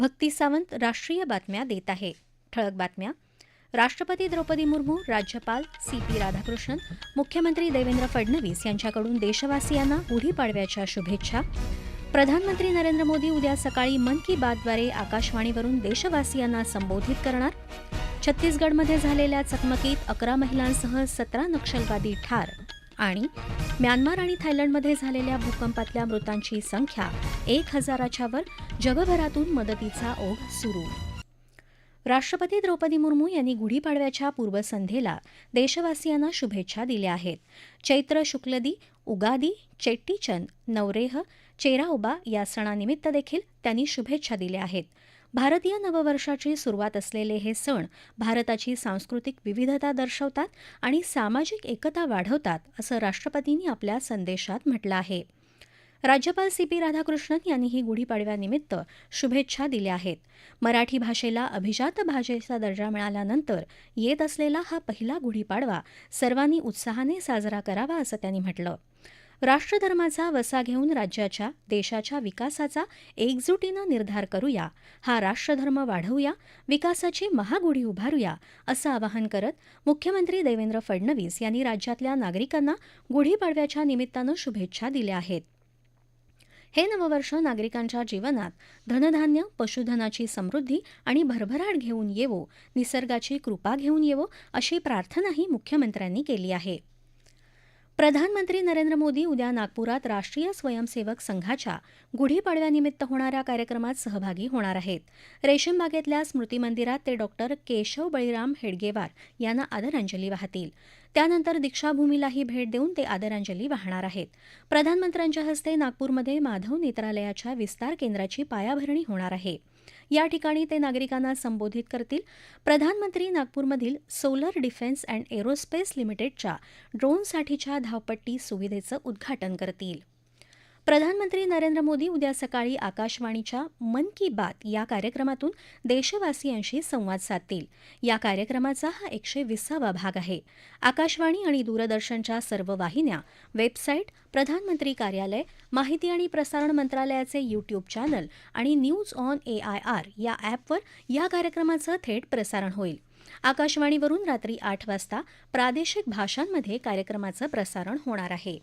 भक्ती सावंत राष्ट्रीय बातम्या देत आहे. ठळक बातम्या. राष्ट्रपती द्रौपदी मुर्मू राज्यपाल सी पी राधाकृष्णन मुख्यमंत्री देवेंद्र फडणवीस यांच्याकडून देशवासियांना गुढीपाडव्याच्या शुभेच्छा. प्रधानमंत्री नरेंद्र मोदी उद्या सकाळी मन की बातद्वारे आकाशवाणीवरून देशवासियांना संबोधित करणार. छत्तीसगडमध्ये झालेल्या चकमकीत अकरा महिलांसह सतरा नक्षलवादी ठार. आणि म्यानमार आणि थायलंडमध्ये झालेल्या भूकंपातल्या मृतांची संख्या एक हजाराच्या वर जगभरातून मदतीचा ओघ सुरू. राष्ट्रपती द्रौपदी मुर्मू यांनी गुढीपाडव्याच्या पूर्वसंध्येला देशवासियांना शुभेच्छा दिल्या आहेत. चैत्र शुक्लदी उगादी चेट्टीचंद नवरेह चेराओबा या सणानिमित्त देखील त्यांनी शुभेच्छा दिल्या आहेत. भारतीय नववर्षाची सुरुवात असलेले हे सण भारताची सांस्कृतिक विविधता दर्शवतात आणि सामाजिक एकता वाढवतात असं राष्ट्रपतींनी आपल्या संदेशात म्हटलं आहे. राज्यपाल सी पी राधाकृष्णन यांनीही गुढीपाडव्यानिमित्त शुभेच्छा दिल्या आहेत. मराठी भाषेला अभिजात भाषेचा दर्जा मिळाल्यानंतर येत असलेला हा पहिला गुढीपाडवा सर्वांनी उत्साहाने साजरा करावा असं त्यांनी म्हटलं. राष्ट्रधर्माचा वसा घेऊन राज्याच्या देशाच्या विकासाचा एकजुटीनं निर्धार करूया. हा राष्ट्रधर्म वाढवूया विकासाची महागुढी उभारूया असं आवाहन करत मुख्यमंत्री देवेंद्र फडणवीस यांनी राज्यातल्या नागरिकांना गुढीपाडव्याच्या निमित्तानं शुभेच्छा दिल्या आहेत. हे नववर्ष नागरिकांच्या जीवनात धनधान्य पशुधनाची समृद्धी आणि भरभराट घेऊन येवो निसर्गाची कृपा घेऊन येवो अशी प्रार्थनाही मुख्यमंत्र्यांनी केली आहे. प्रधानमंत्री नरेंद्र मोदी उद्या नागपुरात राष्ट्रीय स्वयंसेवक संघाच्या गुढीपाडव्यानिमित्त होणाऱ्या कार्यक्रमात सहभागी होणार आहेत. रेशीमबागेतल्या स्मृती मंदिरात ते डॉक्टर केशव बळीराम हेडगेवार यांना आदरांजली वाहतील. त्यानंतर दीक्षाभूमीलाही भेट देऊन ते आदरांजली वाहणार आहेत. प्रधानमंत्र्यांच्या हस्ते नागपूरमध्ये माधव नेत्रालयाच्या विस्तार केंद्राची पायाभरणी होणार आहे. या ठिकाणी ते नागरिकांना संबोधित करतील. प्रधानमंत्री नागपूरमधील सोलर डिफेन्स अँड एरोस्पेस लिमिटेडच्या ड्रोनसाठीच्या धावपट्टी सुविधेचं उद्घाटन करतील. प्रधानमंत्री नरेंद्र मोदी उद्या सकाळी आकाशवाणीच्या मन की बात या कार्यक्रमातून देशवासियांशी संवाद साधतील. या कार्यक्रमाचा हा एकशे विसावा भाग आहे. आकाशवाणी आणि दूरदर्शनच्या सर्व वाहिन्या वेबसाईट प्रधानमंत्री कार्यालय माहिती आणि प्रसारण मंत्रालयाचे यूट्यूब चॅनल आणि news on A I R या ॲपवर या कार्यक्रमाचं थेट प्रसारण होईल. आकाशवाणीवरून रात्री आठ वाजता प्रादेशिक भाषांमध्ये कार्यक्रमाचं प्रसारण होणार आहे.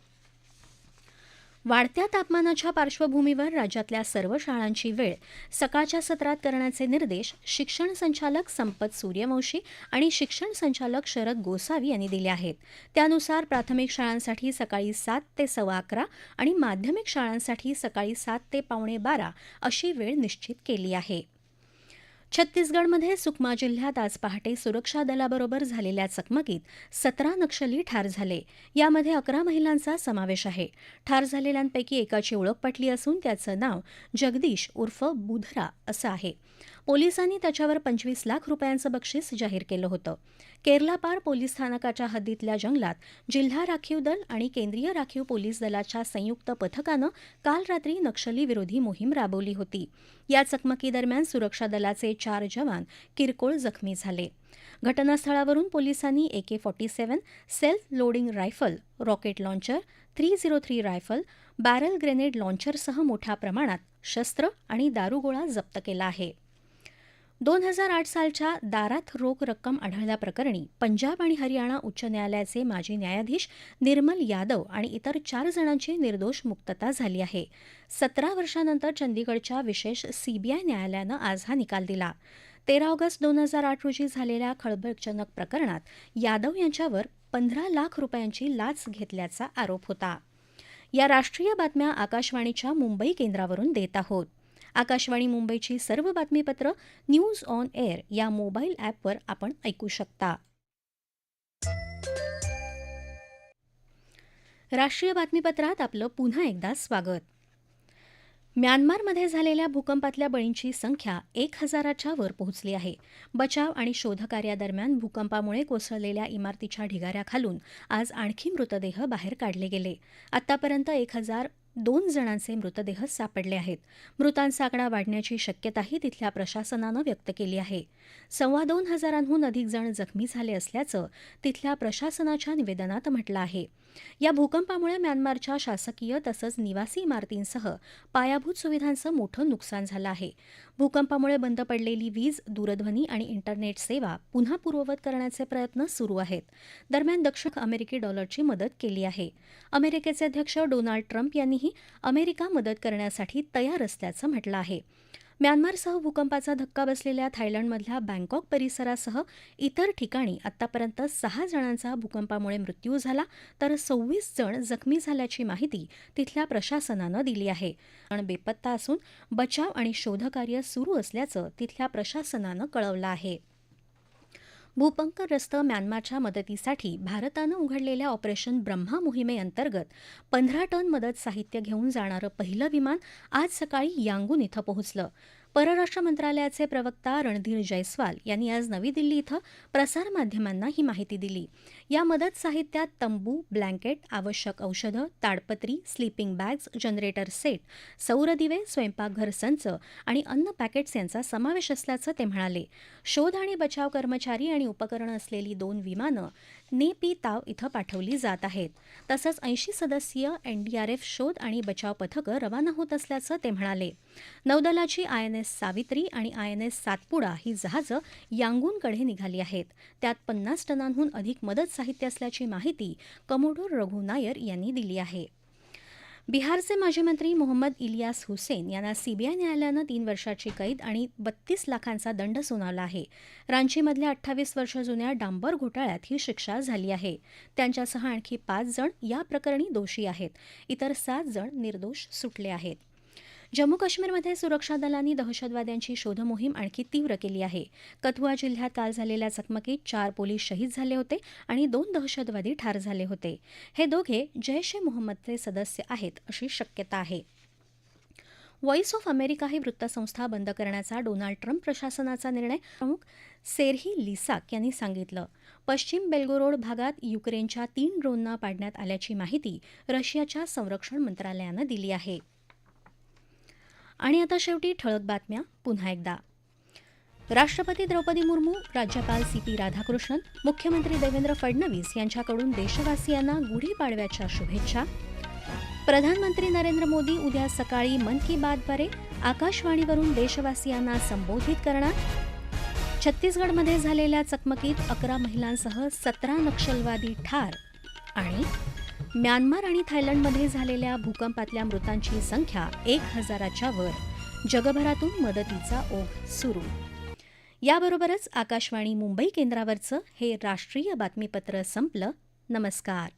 वाढत्या तापमानाच्या पार्श्वभूमीवर राज्यातल्या सर्व शाळांची वेळ सकाळच्या सत्रात करण्याचे निर्देश शिक्षण संचालक संपत सूर्यवंशी आणि शिक्षण संचालक शरद गोसावी यांनी दिले आहेत. त्यानुसार प्राथमिक शाळांसाठी सकाळी सात ते सव्वा अकरा आणि माध्यमिक शाळांसाठी सकाळी सात ते पावणे बारा अशी वेळ निश्चित केली आहे. छत्तीसगडमध्ये सुकमा जिल्ह्यात आज पहाटे सुरक्षा दलाबरोबर झालेल्या चकमकीत सतरा नक्षली ठार झाले. यामध्ये अकरा महिलांचा समावेश आहे. ठार झालेल्यांपैकी एकाची ओळख पटली असून त्याचं नाव जगदीश उर्फ बुधरा असं आहे. पोलिसांनी त्याच्यावर पंचवीस लाख रुपयांचं बक्षीस जाहीर केलं होतं. केरलापार पोलीस स्थानकाच्या हद्दीतल्या जंगलात जिल्हा राखीव दल आणि केंद्रीय राखीव पोलीस दलाच्या संयुक्त पथकानं काल रात्री नक्षली विरोधी मोहीम राबवली होती. या चकमकीदरम्यान सुरक्षा दलाचे चार जवान किरकोळ जखमी झाले. घटनास्थळावरून पोलिसांनी AK forty seven self loading rifle rocket launcher three zero three rifle barrel grenade लॉन्चरसह मोठ्या प्रमाणात शस्त्र आणि दारुगोळा जप्त केला आहे. दोन हजार आठ सालच्या दारात रोख रक्कम आढळल्याप्रकरणी पंजाब आणि हरियाणा उच्च न्यायालयाचे माजी न्यायाधीश निर्मल यादव आणि इतर चार जणांची निर्दोष मुक्तता झाली आहे. सतरा वर्षानंतर चंदीगडच्या विशेष सीबीआय न्यायालयानं आज हा निकाल दिला. तेरा ऑगस्ट दोन हजार आठ रोजी झालेल्या खळबळजनक प्रकरणात यादव यांच्यावर पंधरा लाख रुपयांची लाच घेतल्याचा आरोप होता. या राष्ट्रीय बातम्या आकाशवाणीच्या मुंबई केंद्रावरून देत आहोत. आकाशवाणी मुंबईची सर्व बातमीपत्र न्यूज ऑन एअर या मोबाईल ॲपवर आपण ऐकू शकता. राष्ट्रीय बातमीपत्रात आपलं पुन्हा एकदा स्वागत. म्यानमारमध्ये झालेल्या भूकंपातल्या बळींची संख्या एक हजाराच्या वर पोहोचली आहे. बचाव आणि शोधकार्यादरम्यान भूकंपामुळे कोसळलेल्या इमारतीच्या ढिगाऱ्याखालून आज आणखी मृतदेह बाहेर काढले गेले. आतापर्यंत एक हजार दोन जणांचे मृतदेह सापडले आहेत. मृतांचा आकडा वाढण्याची शक्यताही तिथल्या प्रशासनानं व्यक्त केली आहे. सव्वा दोन हजारांहून अधिक जण जखमी झाले असल्याचं तिथल्या प्रशासनाच्या निवेदनात म्हटलं आहे. या भूकंपामुळे म्यानमारच्या शासकीय तसंच निवासी इमारतींसह पायाभूत सुविधांचं मोठं नुकसान झालं आहे. भूकंपामुळे बंद पडलेली वीज दूरध्वनी आणि इंटरनेट सेवा पुन्हा पूर्ववत करण्याचे प्रयत्न सुरू आहेत. दरम्यान दक्षिण अमेरिकी डॉलरची मदत केली आहे. अमेरिकेचे अध्यक्ष डोनाल्ड ट्रम्प यांनीही अमेरिका मदत करण्यासाठी तयार असल्याचं म्हटलं आहे. म्यानमारसह भूकंपाचा धक्का बसलेल्या थायलंडमधल्या बँकॉक परिसरासह इतर ठिकाणी आतापर्यंत सहा जणांचा भूकंपामुळे मृत्यू झाला तर सव्वीस जण जखमी झाल्याची माहिती तिथल्या प्रशासनानं दिली आहे. जण बेपत्ता असून बचाव आणि शोधकार्य सुरू असल्याचं तिथल्या प्रशासनानं कळवलं आहे. भूपंकरग्रस्त म्यानमारच्या मदतीसाठी भारतानं उघडलेल्या ऑपरेशन ब्रह्मा मोहिमेअंतर्गत पंधरा टन मदत साहित्य घेऊन जाणारं पहिलं विमान आज सकाळी यांगून इथं पोहोचलं. परराष्ट्र मंत्रालयाचे प्रवक्ता रणधीर जयस्वाल यांनी आज नवी दिल्ली इथं प्रसारमाध्यमांना ही माहिती दिली. या मदत साहित्यात तंबू ब्लँकेट आवश्यक औषधं ताडपत्री स्लीपिंग बॅग्स जनरेटर सेट सौर दिवे स्वयंपाकघर संच आणि अन्न पॅकेट्स यांचा समावेश असल्याचं ते म्हणाले. शोध आणि बचाव कर्मचारी आणि उपकरणं असलेली दोन विमानं ने पी ताव इथं पाठवली जात आहेत. तसंच ऐंशी सदस्यीय एनडीआरएफ शोध आणि बचाव पथकं रवाना होत असल्याचं ते म्हणाले. नौदलाची आय एन एस सावित्री आणि आय एन एस सातपुडा ही जहाजं यांगूनकडे निघाली आहेत. त्यात पन्नास टनांहून अधिक मदत साहित्य असल्याची माहिती कमोडोर रघु नायर यांनी दिली आहे. बिहारचे माजी मंत्री मोहम्मद इलियास हुसेन यांना सीबीआय न्यायालयानं तीन वर्षाची कैद आणि बत्तीस लाखांचा दंड सुनावला आहे. रांचीमधल्या अठ्ठावीस वर्ष जुन्या डांबर घोटाळ्यात ही शिक्षा झाली आहे. त्यांच्यासह आणखी पाच जण या प्रकरणी दोषी आहेत. इतर सात जण निर्दोष सुटले आहेत. जम्मू काश्मीरमध्ये सुरक्षा दलांनी दहशतवाद्यांची शोधमोहीम आणखी तीव्र केली आहे. कथुआ जिल्ह्यात काल झालेल्या चकमकीत चार पोलीस शहीद झाले होते आणि दोन दहशतवादी ठार झाले होते. हे दोघे जैश ए मोहम्मदचे सदस्य आहेत अशी शक्यता आहे. व्हॉइस ऑफ अमेरिका ही वृत्तसंस्था बंद करण्याचा डोनाल्ड ट्रम्प प्रशासनाचा निर्णय प्रमुख सेरही लिसाक यांनी सांगितलं. पश्चिम बेल्गोरोड भागात युक्रेनच्या तीन ड्रोनना पाडण्यात आल्याची माहिती रशियाच्या संरक्षण मंत्रालयानं दिली आहे. आणि आता शेवटी ठळक बातम्या पुन्हा एकदा. राष्ट्रपती द्रौपदी मुर्मू राज्यपाल सी पी राधाकृष्णन मुख्यमंत्री देवेंद्र फडणवीस यांच्याकडून देशवासियांना गुढीपाडव्याच्या शुभेच्छा. प्रधानमंत्री नरेंद्र मोदी उद्या सकाळी मन की बातद्वारे आकाशवाणीवरून देशवासियांना संबोधित करणार. छत्तीसगडमध्ये झालेल्या चकमकीत अकरा महिलांसह सतरा नक्षलवादी ठार आणि म्यानमार आणि थायलंडमध्ये झालेल्या भूकंपातल्या मृतांची संख्या एक हजाराच्या वर. जगभरातून मदतीचा ओघ सुरू. याबरोबरच आकाशवाणी मुंबई केंद्रावरचं हे राष्ट्रीय बातमीपत्र संपलं. नमस्कार.